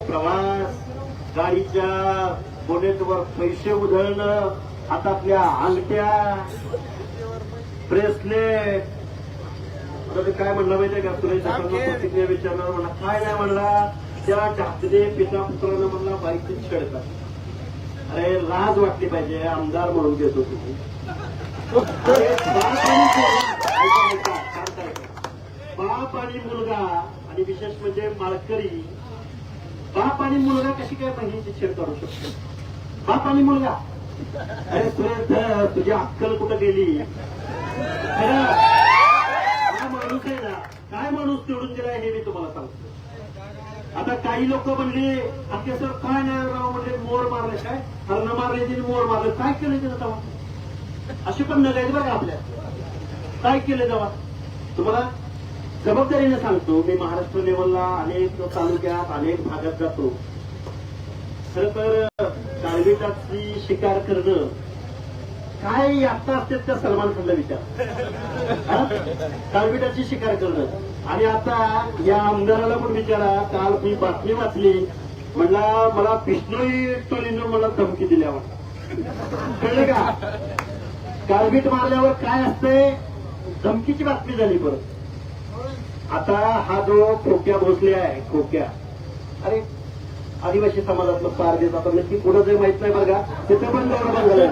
प्रवास गाडीच्या बोनेटवर पैसे उधळणं हातातल्या अंगठ्या ब्रेसलेट आता ते काय म्हणलं माहितीये का? सुरेश प्रतिक्रिया विचारणार म्हणला काय नाही म्हणला त्या ढाकणे पिता पुत्रानं म्हणला बाईकची छेडतात अरे लाज वाटली पाहिजे आमदार म्हणून घेतो तुम्ही. बाप आणि मुलगा आणि विशेष म्हणजे माळकरी बाप आणि मुलगा कशी काय बहिणीची छेड करू शकतो? बाप आणि मुलगा? अरे सुरेश तुझी अक्कल कुठं गेली? काय माणूस आहे ना काय माणूस निवडून दिलाय हे मी तुम्हाला सांगतो. आता काही लोक म्हणले अख्खे सर काय नाही राव म्हणजे मोर मारले काय? हरण मारले तिने मोर मारले. काय केलं तिनं तेव्हा? अशी पण नगायची बघा आपल्या. काय केलं तेव्हा? तुम्हाला जबाबदारीने सांगतो मी महाराष्ट्र लेवलला अनेक तालुक्यात अनेक भागात जातो. खर तर काळविटाची शिकार करणं काय आता असतात त्या सलमान खानला विचार. काळविटाची शिकार करणं. आणि आता या आमदाराला पण विचारा काल मी बातमी वाचली म्हणला मला बिष्णोई टोलीनं मला धमकी दिल्या कळलं का? काळवीट मारल्यावर काय असते धमकीची बातमी झाली परत. आता हा जो खोक्या भोसले आहे खोक्या. अरे आदिवासी समाजातलं पार देत आता नक्की कुठं जे माहीत नाही बघा तिथे पण गौरव झालाय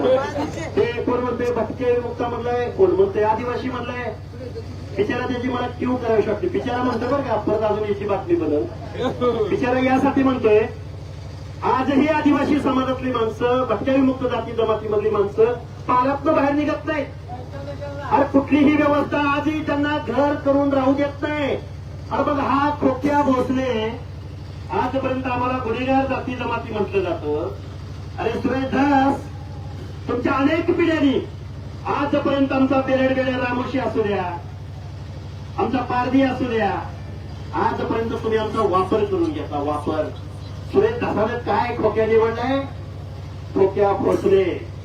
ते कोण म्हणते भटके मुक्ता मधलाय कोण म्हणते आदिवासी म्हणलंय. बिचारा त्याची मला क्यू करावी शकते बिचारा म्हणतो बरं का परत अजून याची बातमी बदल. बिचारा यासाठी म्हणतोय आजही आदिवासी समाजातली माणसं भटक्याविमुक्त जाती जमातीमधली माणसं पारातनं बाहेर निघत नाहीत. अरे कुठलीही व्यवस्था आजही त्यांना घर करून राहू देत नाही. अरे बघ हा खोक्या भोसले. आजपर्यंत आम्हाला गुन्हेगार जाती जमाती म्हटलं जातं. अरे सुरेश दास तुमच्या अनेक पिढ्यांनी आजपर्यंत आमचा बेरड बेड्या रामोशी असू द्या आमचा पारधी असू द्या आजपर्यंत तुम्ही आमचा वापर करून घेता वापर. सुरेश दासाने काय खोक्या निवडलाय? खोक्या भोसले.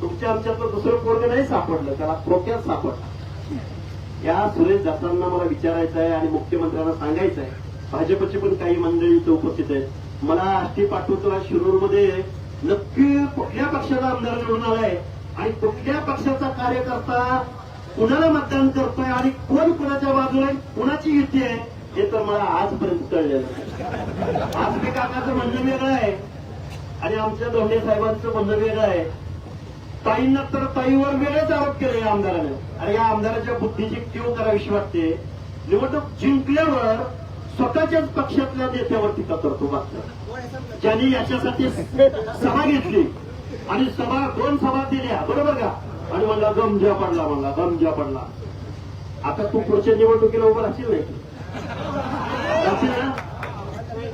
तुमच्या आमच्यातलं दुसरं पोरग नाही सापडलं त्याला थोक्यात सापडला. या सुरेश दासांना मला विचारायचं आहे आणि मुख्यमंत्र्यांना सांगायचं आहे. भाजपची पण काही मंडळी इथं उपस्थित आहेत. मला आष्टी पाठवतो शिरूरमध्ये नक्की कुठल्या पक्षाचा आमदार निवडून आलाय आणि कुठल्या पक्षाचा कार्यकर्ता कुणाला मतदान करतोय आणि कोण कुणाच्या बाजूला कुणाची युती आहे हे तर मला आजपर्यंत कळलेलं आज मी काकाचं म्हणणं वेगळं आहे आणि आमच्या धोंडे साहेबांचं म्हणणं वेगळं आहे. ताईंना तर ताईवर वेगळेच आरोप केले या आमदाराने. आणि या आमदाराच्या बुद्धीची कीव करावीशी वाटते. निवडणूक जिंकल्यावर स्वतःच्याच पक्षातल्या नेत्यावर टीका करतो मात्र ज्यांनी याच्यासाठी सभा घेतली आणि सभा दोन सभा दिल्या बरोबर का? आणि म्हणला गमजा पडला म्हणला गमजा पडला. आता तू पुढच्या निवडणुकीला उभं राहशील नाही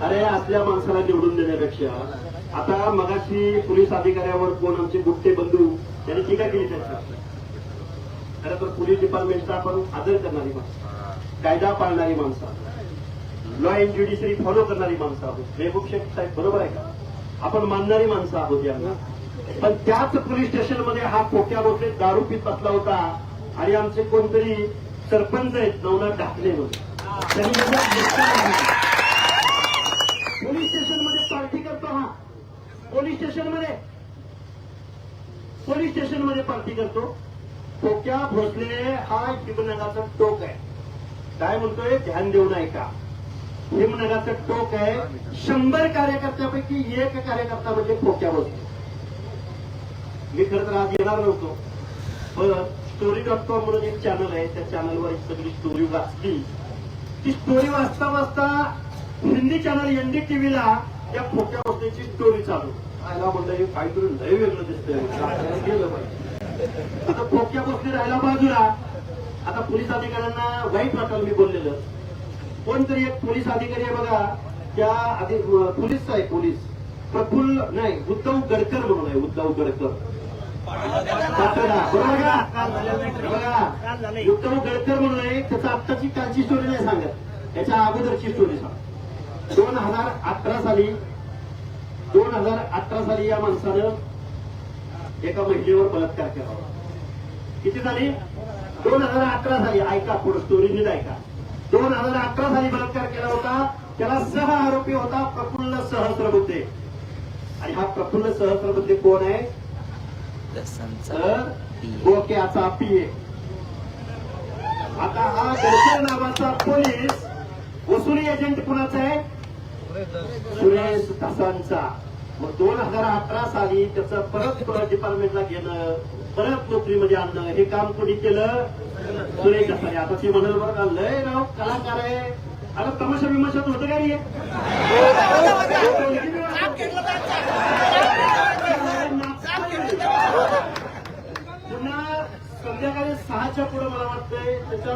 अरे आपल्या माणसाला निवडून देण्यापेक्षा आता मगाशी पोलीस अधिकाऱ्यावर कोण आमचे गुट्टे बंधू त्यांनी टीका केली त्यांच्या खरं तर पोलीस डिपार्टमेंटचा आपण आदर करणारी माणसं कायदा पाळणारी माणसं लॉ अँड ज्युडिशरी फॉलो करणारी माणसं आहोत. मेहबूब शेख साहेब बरोबर आहे का? आपण मानणारी माणसं आहोत यांना. पण त्याच पोलीस स्टेशनमध्ये हा खोक्या बोटले दारू पित बसला होता आणि आमचे कोणतरी सरपंच आहेत नवनाथ ढाकले म्हणून. त्यांनी त्याचा धक्का लागला. पोलीस स्टेशनमध्ये पार्टी करतो हा पोलीस स्टेशनमध्ये. पोलीस स्टेशनमध्ये पार्टी करतो. खोक्या भोसले हा हिमनगाचा टोक आहे. काय म्हणतोय? ध्यान देऊन ऐका. हिमनगाचं टोक आहे. शंभर कार्यकर्त्यापैकी एक कार्यकर्ता म्हणजे खोक्या भोसले. मी खरं तर आज येणार नव्हतो. पण स्टोरी डॉट कॉम म्हणून एक चॅनल आहे. त्या चॅनलवर एक सगळी स्टोरी वाचली. ती स्टोरी वाचता वाचता हिंदी चॅनल एनडी टीव्हीला त्या खोक्या भोसलेची स्टोरी चालू. राहायला म्हणलं हे काहीतरी लय वेगळं दिसतंय. गेलं पाहिजे आता खोक्या भोसले राहायला बाजूला. आता पोलीस अधिकाऱ्यांना वाईट वाटायला मी बोललेलं. कोणतरी एक पोलीस अधिकारी आहे बघा त्या आधी पोलीस आहे पोलीस. प्रफुल्ल नाही उद्धव गडकर म्हणून आहे उद्धव गडकर. बरोबर उद्धव गडकर म्हणून आहे त्याचा आत्ताची कालची स्टोरी नाही सांगत. त्याच्या अगोदरची स्टोरी सांग. दोन हजार अठरा साली दोन हजार अठरा साली या माणसानं एका महिलेवर बलात्कार केला होता. किती झाली दोन हजार अठरा साली. ऐका पुढे स्टोरी नीट ऐका. दोन हजार अठरा साली बलात्कार केला होता. त्याला सह आरोपी होता प्रफुल्ल सहस्रबुद्धे. आणि हा प्रफुल्ल सहस्रबुद्धे कोण आहे? गोक्याचा डोक्याचा आता हा गडकर नावाचा पोलीस वसुली एजंट कुणाचा आहे? सुरेश तासांचा मग दोन हजार अठरा साली त्याचं परत डिपार्टमेंटला घेणं परत नोकरीमध्ये आणणं हे काम कोणी केलं? सुरेश धसाने आता ते म्हणाल बरं का लय राव कलाकार आहे. आता तमाशा विमाशात होतं का रे? पुन्हा संध्याकाळी सहाच्या पुढे मला वाटतंय त्याच्या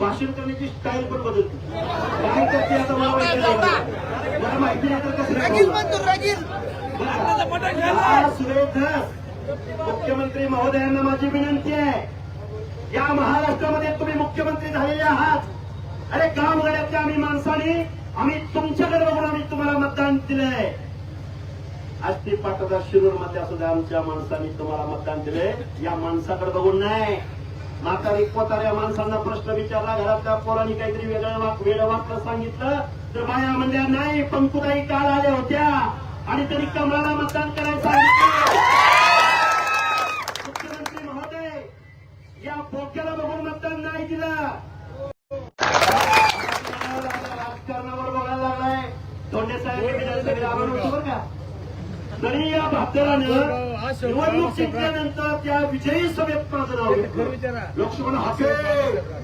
भाषण करण्याची स्टाईल पण बदलते. काय करते आता मला नाही. मला माहिती नाही तर कसं सुरेश धस मुख्यमंत्री महोदयांना माझी विनंती आहे. या महाराष्ट्रामध्ये तुम्ही मुख्यमंत्री झालेले आहात. अरे गावगाड्यातल्या आम्ही माणसाने आम्ही तुमच्याकडे बघून आम्ही तुम्हाला मतदान दिलंय. आज ती पाटोदा शिरूरमध्ये सुद्धा आमच्या माणसांनी तुम्हाला मतदान दिले या माणसाकडे बघून नाही. म्हातारी कोताऱ्या माणसांना प्रश्न विचारला घरातल्या पोरांनी काहीतरी वेगळं वाक वेगळं वाक्य सांगितलं तर बाया म्हणल्या नाही पंकुताई काल आल्या होत्या. आणि त्यांनी कमळाला मतदान सांगितलं मुख्यमंत्री महोदय या बोक्याला बघून मतदान नाही दिलं. राजकारणावर बघायला लागलाय. धोंडे साहेब का? तरी या भाकरानं निवडणूक जिंकल्यानंतर त्या विजयी सभेत माझं नाव लोकसभा लोक हाके.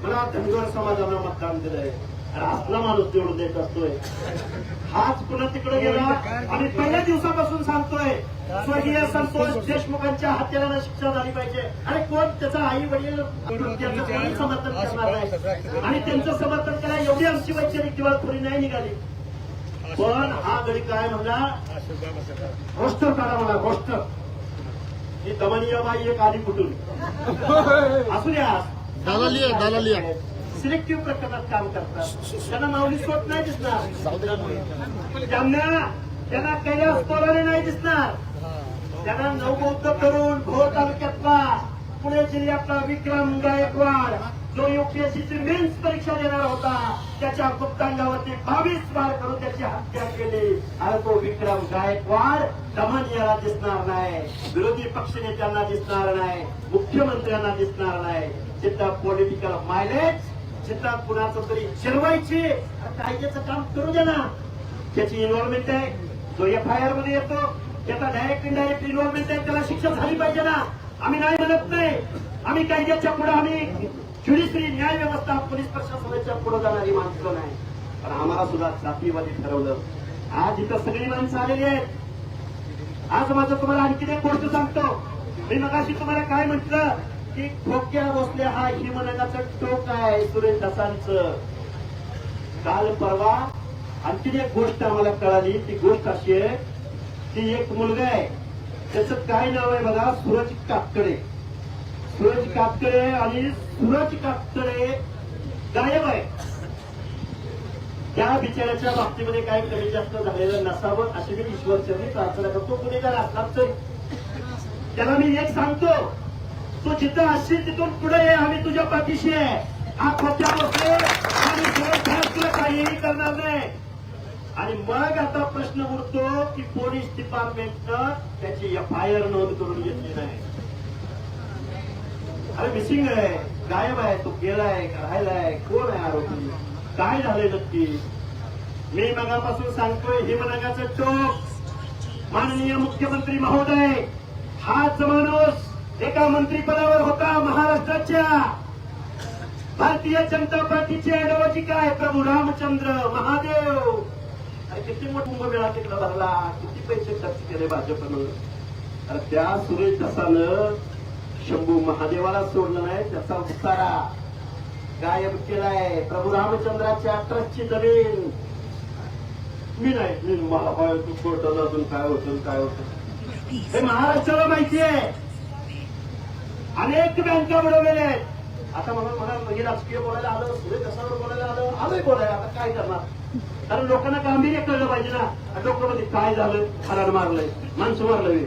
मला धनगर समाजाला मतदान दिलंय. आणि असला माणूस निवडून देत असतोय. हाच पुन्हा तिकडे गेला. आणि पहिल्या दिवसापासून सांगतोय स्वर्गीय संतोष देशमुखांच्या हत्येला शिक्षा झाली पाहिजे. आणि कोण? त्याचा आई वडील. त्याचं कोणी समर्थन करणार नाही. आणि त्यांचं समर्थन करायला एवढी आमची वैचारिक दिवाळखोरी नाही निघाली. पण हा गडी काय म्हणला? रोस्टर काढा मला रोस्टर ही दमनीय बाई एक आली कुठून? असू द्या. दलाली आहे, दलाली आहे. सिलेक्टिव्ह प्रकरणात काम करतात. त्यांना माऊली सोट नाही दिसणार. त्यांना त्यांना कैलास पोलाने नाही दिसणार. त्यांना नवबौद्ध तरुण भोर तालुक्यातला पुणे जिल्ह्यातला विक्रम गायकवाड जो युपीएससीची मेन्स परीक्षा देणार होता त्याच्या गुप्तांगावरती बावीस बार करून त्याची हत्या केली. आणि तो विक्रम गायकवाड दमनियाला दिसणार नाही. विरोधी पक्षनेत्यांना दिसणार नाही. मुख्यमंत्र्यांना दिसणार नाही. जिथं पॉलिटिकल मायलेज जिथं कुणाचं तरी शिरवायची कायद्याचं काम करू दे ना. त्याची इन्व्हॉल्वमेंट आहे. जो एफ आय आरमध्ये येतो त्याचा डायरेक्ट इनडायरेक्ट इन्व्हॉल्वमेंट आहे त्याला शिक्षा झाली पाहिजे ना. आम्ही नाही म्हणत नाही. आम्ही कायद्याच्या पुढे आम्ही ज्युडिशरी न्याय व्यवस्था पोलीस प्रशासनाच्या पुढे जाणारी माणसं नाही. पण आम्हाला सुद्धा जातीवादी ठरवलं. आज इथं सगळी माणसं आलेली आहेत. आज माझं तुम्हाला आणखी एक गोष्ट सांगतो. मी मगाशी तुम्हाला काय म्हटलं? की खोक्या बसल्या हा हिमनगाचं टोक आहे सुरेश दसांचं. काल परवा आणखी एक गोष्ट आम्हाला कळाली. ती गोष्ट अशी आहे की एक मुलगा आहे त्याचं काय नाव आहे बघा? सूरज कातकडे सूरज कातकडे आणि सूरज कातकडे गायब आहे. त्या बिचाऱ्याच्या बाबतीमध्ये काय कमी जास्त झालेलं नसावं अशी मी ईश्वरचरणी प्रार्थना करतो. गुन्हेगार असलाच त्याला मी एक सांगतो तू जिथं असशील तिथून पुढे ये आम्ही तुझ्या पाठीशी आहे. हा खोट्या बसतो आणि तुला काहीही करणार नाही. आणि मग आता प्रश्न उरतो की पोलीस डिपार्टमेंटनं त्याची एफ आय आर नोंद करून घेतली नाही. अरे मिसिंग आहे गायब आहे तो गेलाय राहिलाय कोण आहे आरोपी? काय झालंय नक्की? मी मगापासून सांगतोय हिमनगाचं टोक माननीय मुख्यमंत्री महोदय हाच माणूस एका मंत्रीपदावर होता महाराष्ट्राच्या. भारतीय जनता पार्टीचे अडवजी काय प्रभू रामचंद्र महादेव. किती मोठ कुंभमेळा तिकडे भरला किती पैसे खर्च केले भाजपनं? अरे त्या सुरेश दसानं शंभू महादेवाला सोडलं नाही त्याचा उतारा गायब केलाय. प्रभू रामचंद्राच्या ट्रस्टची जमीन. मी नाही मी मला तू कोर्टाला अजून काय होतं काय होतं? हे महाराष्ट्राला माहिती आहे. अनेक बँका बुडवलेल्या आहेत. आता मला मला हे राजकीय बोलायला आलं सुरेश दसावर बोलायला आलं आलंय बोलायला आता काय करणार? कारण लोकांना गांभीर्य कळलं पाहिजे ना. लोकांमध्ये काय झालं? फरार मारलंय. माणसं मारलंय.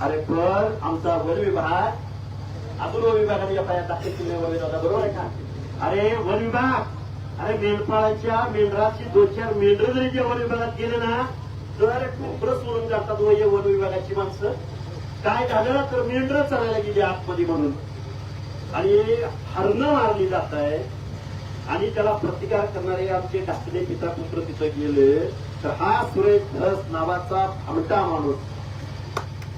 अरे पण आमचा वन विभाग अजून वन विभागाने एफ आय दाखल केले वगैरे होता बरोबर आहे का? अरे वन विभाग अरे मेंढपाळाच्या मेंढराची दोन चार मेंढर जरी जे वन विभागात गेले ना तर कोपरं सोडून जातात व वन विभागाची माणसं. काय झालं? तर मेंढर चालायला गेली आतमध्ये म्हणून. आणि हरणं मारली जात आहे. आणि त्याला प्रतिकार करणारे आमचे ढाकले पिता पुत्र तिथं गेले तर हा सुरेश धस नावाचा भामटा माणूस.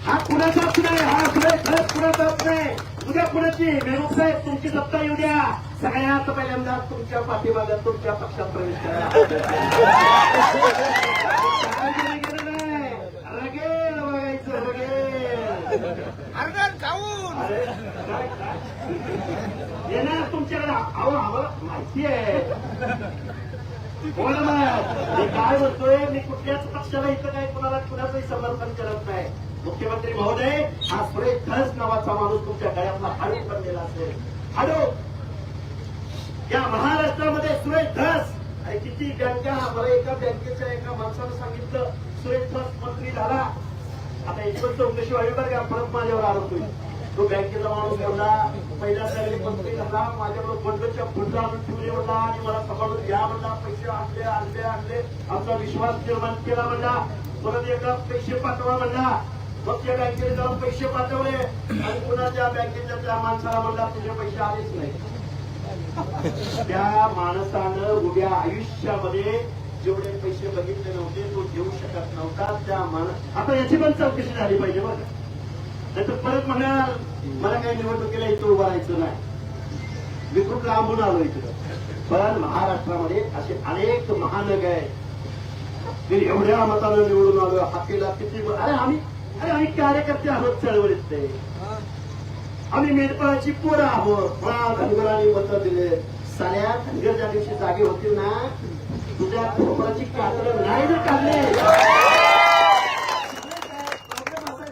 हा कुणाचाच नाही हा सुरेश धस कुणाचाच नाही उद्या कुणाची? मेहबूब साहेब तुमची सत्ता येऊ द्या. सगळ्यात पहिल्यांदा तुमच्या पाठीमागं तुमच्या पक्षात प्रवेश करा. रगेल बघायचं रगेल. अरे काय? येणार तुमच्याकडे अहो आम्हाला माहिती आहे. बोल ना. मी काय म्हणतोय? मी कुठल्याच पक्षाला इथं काय कुणाला कुणाचंही समर्थन करत नाही. मुख्यमंत्री महोदय हा सुरेश धस नावाचा माणूस तुमच्या गळ्यातला हाडू पडलेला असेल. हाडू! या महाराष्ट्रामध्ये सुरेश धस! आणि किती बँका मला एका बँकेच्या एका माणसानं सांगितलं सुरेश धस मंत्री झाला. आता एकच चौकशी व्हावी बरं का परत माझ्यावर आरोप होईल. तो बँकेचा माणूस म्हणला पहिल्या सगळे मंत्री झाला माझ्यावर बंडच्या ठेवले म्हणला आणि मला सांभाळून घ्या म्हणला. पैसे आणले आणले आणले. आमचा विश्वास निर्माण केला म्हणला. परत एकदा पैसे पाठवा म्हणला. मग त्या बँकेने जाऊन पैसे पाठवले. आणि पुन्हा त्या बँकेच्या त्या माणसाला म्हणला तुझे पैसे आलेच नाही त्या माणसानं उद्या आयुष्यामध्ये जेवढे पैसे बघितले नव्हते तो देऊ शकत नव्हता. त्या माणस आता याची पण चौकशी झाली पाहिजे बरं नाही तर परत म्हणाल मला काही निवडणुकीला इथं उभं राहायचं नाही. मी खूप लांबून आलो इथं पण महाराष्ट्रामध्ये असे अनेक महानग आहेत. मी एवढ्या मतानं निवडून आलो हातीला किती अरे आम्ही अरे आम्ही कार्यकर्ते आहोत चळवळीत ते आम्ही मेंढपाळाची पोरं आहोत. मला धनगराने मतं दिले. साऱ्या धनगर ज्या दिवशी जागे होतील ना? तुझ्या खोपराची कातरं नाही ना काढले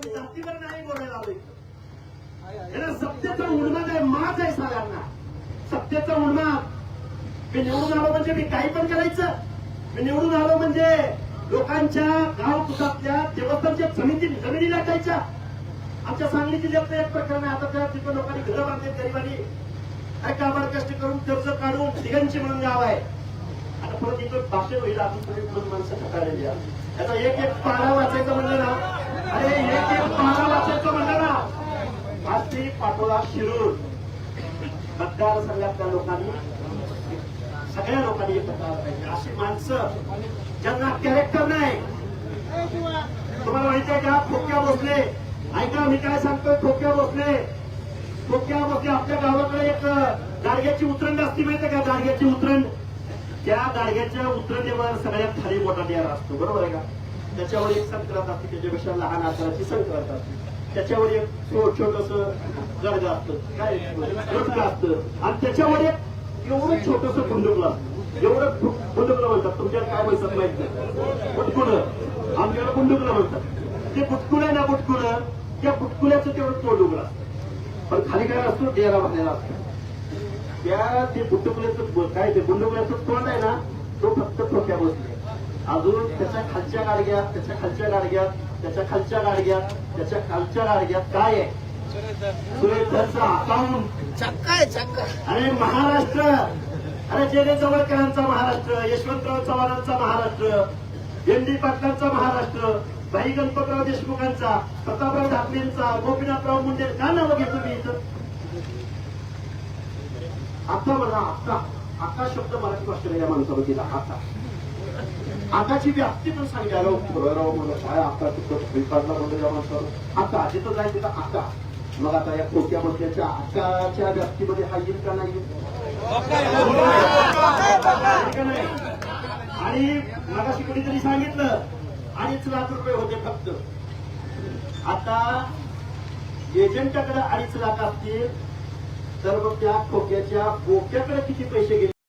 जातीवर नाही बोलायला आलोय. याला सत्तेचा उन्माद आहे माज आहे सगळ्यांना. सत्तेचा उन्माद मी निवडून आलो म्हणजे मी काही पण करायचं. मी निवडून आलो म्हणजे लोकांच्या गाव कुटातल्या देवस्थानच्या जमिनी जमिनी टाकायच्या आमच्या सांगली जिल्ह्यातलं एक प्रकरण आहे आता त्या तिथं लोकांनी घरं बांधले गरिबांनी काय कामार कष्ट करून कर्ज काढून तिघांची म्हणून गाव आहे. आता परत इकडे भाषण होईल अजून तुम्ही पण माणसं ठकाळलेली आहे आता एक एक पारा वाचायचं म्हणलं ना अरे एक एक पारा वाचायचं म्हणलं ना आज ती पाटोळा शिरूर मतदारसंघातल्या लोकांनी सगळ्या लोकांनी मतदार पाहिजे. अशी माणसं ज्यांना कॅरेक्टर नाही. तुम्हाला माहिती आहे का? खोक्या बसले ऐका मी काय सांगतोय? खोक्या बसले खोक्या बसले आपल्या गावाकडे एक गाडग्याची उतरण असती माहिती का? गाडग्याची उतरण त्या गाडग्याच्या उतरणीवर सगळ्यात खाली मोठा डेरा असतो. बरोबर आहे का? त्याच्यावर एक संक्रांत असते त्याच्यापेक्षा लहान आकाराची संक्रांत असते. त्याच्यावर एक छोटस गडगं असतं. काय? गडगं असतं. आणि त्याच्यावर एक एवढं छोटस बंदुकला एवढं बंदुकला म्हणतात. तुमच्या काय म्हणतात माहीत नाही. बुटकुलं. आमच्याला बंदुकला म्हणतात. ते बुटकुल आहे ना बुटकुलं त्या बुटकुल्याचं तेवढं तोड उघडा पण खाली काय असतो? डेरा भरलेला असतो. त्या ते बुटकुल्याचं काय ते बुंडुकल्याचं तोंड आहे ना तो फक्त ठोक्या बसले अजून त्याच्या खालच्या गाडग्यात त्याच्या खालच्या गाडग्यात त्याच्या खालच्या गाडग्यात त्याच्या खालच्या गाडग्यात काय आहे? अकाउंट चक्का आहे चक्का अरे महाराष्ट्र! अरे जेने जवळकरांचा महाराष्ट्र यशवंतराव चव्हाणांचा महाराष्ट्र एन डी पाटलांचा महाराष्ट्र भाई गणपतराव देशमुखांचा प्रतापराव ढाकणेंचा गोपीनाथराव मुंडे का नावं घेतो मी इथं? आता म्हणा आता. आता शब्द मराठी भाषेला या माणसाला दिला आता. आताची व्याप्ती पण सांगायला राव मला काय आता तिथं स्वीकारला म्हणलं या माणसाला आता जिथं जायचं तिथं आता. मग आता या खोक्या मधल्याच्या आताच्या व्याप्तीमध्ये हा येईल का नाही? आणि येईल का नाही? आणि मगाशी सांगितलं अडीच लाख रुपये होते फक्त. आता एजंटाकडे अडीच लाख असतील तर मग त्या खोक्याच्या बोक्याकडे किती पैसे गेले?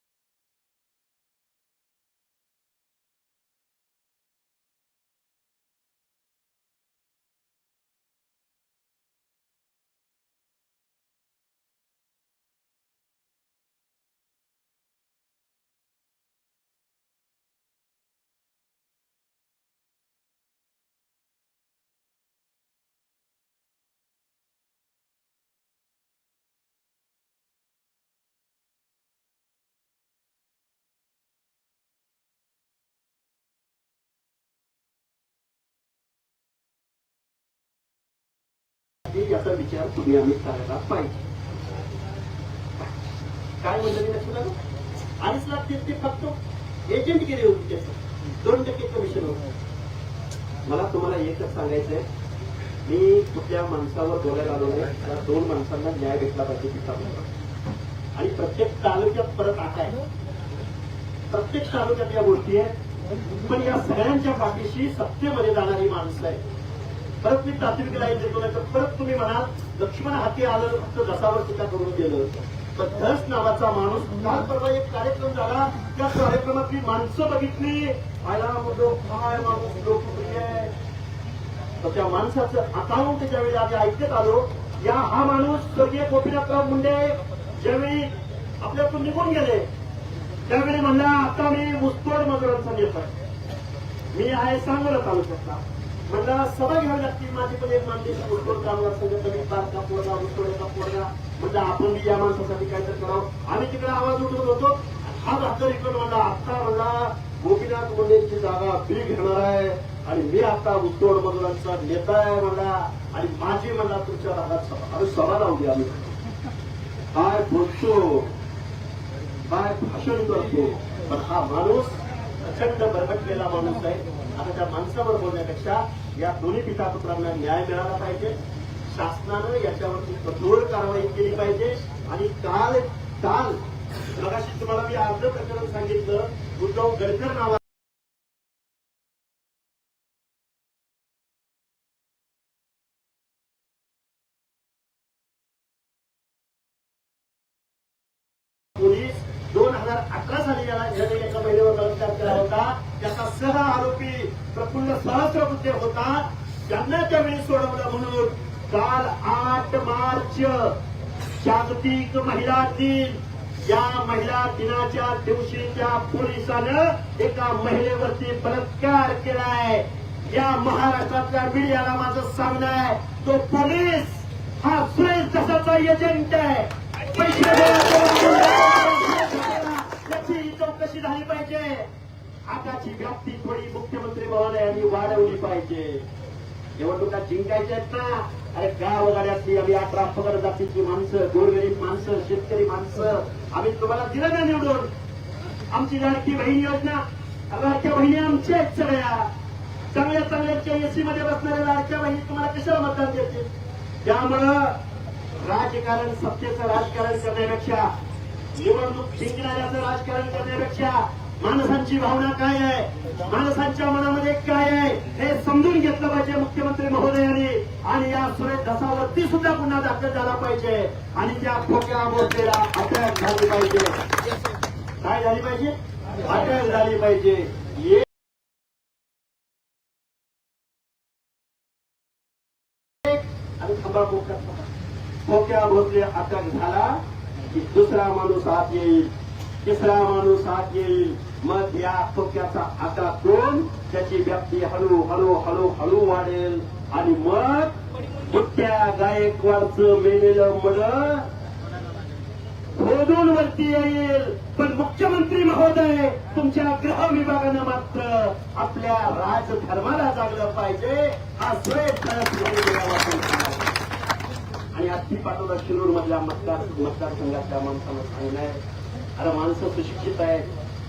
याचा विचार तुम्ही आम्ही करायला पाहिजे. काय म्हणलं मी लक्षात अडीच लाख ते ते फक्त. एजंट गेले होते त्याचं. दोन टक्के कमिशन होत. मला तुम्हाला एकच सांगायचंय. मी कुठल्या माणसावर बोलायला आलो नाही. त्या दोन माणसांना न्याय भेटला पाहिजे तिथं. आणि प्रत्येक तालुक्यात परत आता आहे. प्रत्येक तालुक्यात या गोष्टी आहेत. पण या सगळ्यांच्या पाठीशी सत्तेमध्ये जाणारी माणसं आहे परत मी प्राथमिक लाईन देतो नाही तर परत तुम्ही म्हणा लक्ष्मण हाती आलं फक्त जसावर टीका करून गेलं पण धस नावाचा माणूस काल परवा एक कार्यक्रम झाला. त्या कार्यक्रमातली माणसं बघितली. आयला म्हणतो काय माणूस लोकप्रिय तर त्या माणसाचं अकाउंट ज्यावेळी आम्ही ऐकत आलो या हा माणूस स्वर्गीय गोपीनाथराव मुंडे ज्यावेळी आपल्यातून निघून गेले त्यावेळी म्हणला आता मी मुस्तोड मजुरांचा नेता मी आहे सांगोला तालुक्यातला. म्हणला सभा घ्यावी लागतील. माझे पण एक माणसाची मुस्तोड कामगार संघटना मी बारका पोरगा मुस्तोडचा पोरगा. म्हणजे आपण बी या माणसासाठी काहीतरी करावं. आम्ही तिकडे आवाज उठवत होतो. हा भाकर इकडे म्हणला आत्ता म्हणला गोपीनाथ मुंडेची जागा बी घेणार आहे. आणि मी आता मुस्तोड मजुरांचा नेता आहे म्हणला. आणि माझी म्हणला तुमच्या भागात सभा. अरे सभा लावली आम्ही. काय बोलतो? काय भाषण करतो? पण हा माणूस प्रचंड बरबटलेला माणूस आहे. आता त्या माणसावर बोलण्यापेक्षा या दोन्ही पितापुत्रांना न्याय मिळाला पाहिजे. शासनानं याच्यावरती कठोर कारवाई केली पाहिजे. आणि काल काल मगाशी तुम्हाला मी अर्ध प्रकरण सांगितलं उद्धव गडकर नावा पोलीस दोन हजार अकरा साली याला एका महिलेवर बलात्कार केला होता. त्याचा सह आरोपी प्रफुल्ल सहस्रबुद्धे होतात. त्यांना त्यावेळी सोडवलं म्हणून काल आठ मार्च जागतिक महिला दिन. या महिला दिनाच्या दिवशी त्या पोलिसानं एका महिलेवरती बलात्कार केलाय. या महाराष्ट्रातल्या मीडियाला माझं सांगणं आहे तो पोलीस हा सुरेश दसाचा एजंट आहे. पैसे त्याची चौकशी झाली पाहिजे. आताची व्याप्ती थोडी मुख्यमंत्री महोदयांनी वाढवली पाहिजे. निवडणुका जिंकायच्या आहेत ना? अरे गाव गाड्यातली आम्ही अठरा पगड जातीची माणसं गोरगरीब माणसं शेतकरी माणसं. आम्ही तुम्हाला दिलं ना निवडून? आमची लाडकी बहीण योजना. लाडक्या बहिणी आमच्या आहेत सगळ्या. चांगल्या चांगल्या एसी मध्ये बसणाऱ्या लाडक्या बहिणी तुम्हाला कशाला मतदान देतील? त्यामुळं राजकारण सत्तेचं राजकारण करण्यापेक्षा निवडणूक जिंकणाऱ्याचं राजकारण करण्यापेक्षा माणसांची भावना काय आहे? माणसांच्या मनामध्ये काय आहे? हे समजून घेतलं पाहिजे मुख्यमंत्री महोदयांनी. आणि या सुरेश धसावरती सुद्धा गुन्हा दाखल झाला पाहिजे. आणि त्या खोट्या मोर्चेला अटक झाली पाहिजे. काय झाली पाहिजे? अटक झाली पाहिजे. खोक्या भोसले अटक झाला की दुसरा माणूस आत येईल. तिसरा माणूस आत येईल. मग या खोक्याचा आकार दोन त्याची व्याप्ती हळू हळू हळू हळू वाढेल. आणि मग बुट्ट्या गायकवाडचं मेलेलं मड खोदून वरती येईल. पण मुख्यमंत्री महोदय तुमच्या गृह विभागानं मात्र आपल्या राजधर्माला जागलं पाहिजे. हा सुरेश आणि अस्थि पाटोदा शिरूर मधल्या मतदार मतदारसंघातल्या माणसानं सांगणार अरे माणसं सुशिक्षित आहेत.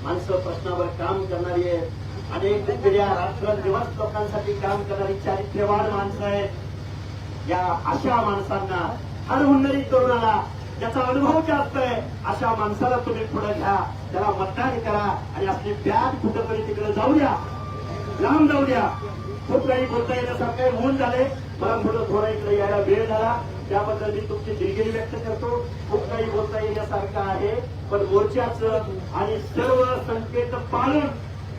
माणसं प्रश्नावर काम करणारी आहेत. अनेक पिढ्या रात्रंदिवस लोकांसाठी काम करणारी चारित्र्यवान माणसं आहेत. या अशा माणसांना हर हुन्नरी तरुणाला ज्याचा अनुभव जास्त आहे अशा माणसाला तुम्ही पुढे घ्या. त्याला मतदान करा आणि आपली बॅग कुठंतरी तिकडे जाऊ द्या. लांब जाऊ द्या. खूप काही बोलता येण्यासारखं होऊन झाले मला थोडं थोडं इकडे यायला वेळ झाला. त्याबद्दल मी तुमची दिलगिरी व्यक्त करतो. खूप काही बोलता येण्यासारखं आहे. पण मोर्चाचं आणि सर्व संकेत पालन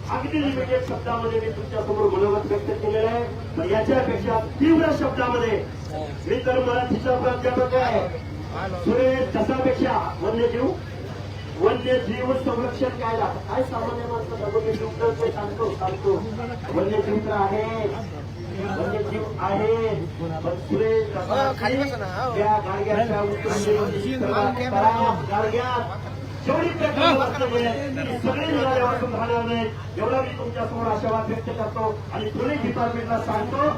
अगदी लिमिटेड शब्दामध्ये मी तुमच्यासमोर मनोगत व्यक्त केलेलं आहे. पण याच्यापेक्षा तीव्र शब्दामध्ये मी तर मराठीचा प्राध्यापक आहे. सुरेश दसापेक्षा वन्यजीव वन्यजीव संरक्षण काय लागतं काय सामान्य माणसाला वन्यजीव? तर ते सांगतो सांगतो. वन्यजीव तर आहे वन्यजीव आहे हो, हो. त्या गाडग्याच्या उतरून गाडग्यात जेवढी प्रकार सगळे मिळाले वाचून राहणार नाही एवढा मी तुमच्यासमोर आशावाद व्यक्त करतो आणि पुणे डिपार्टमेंटला सांगतो.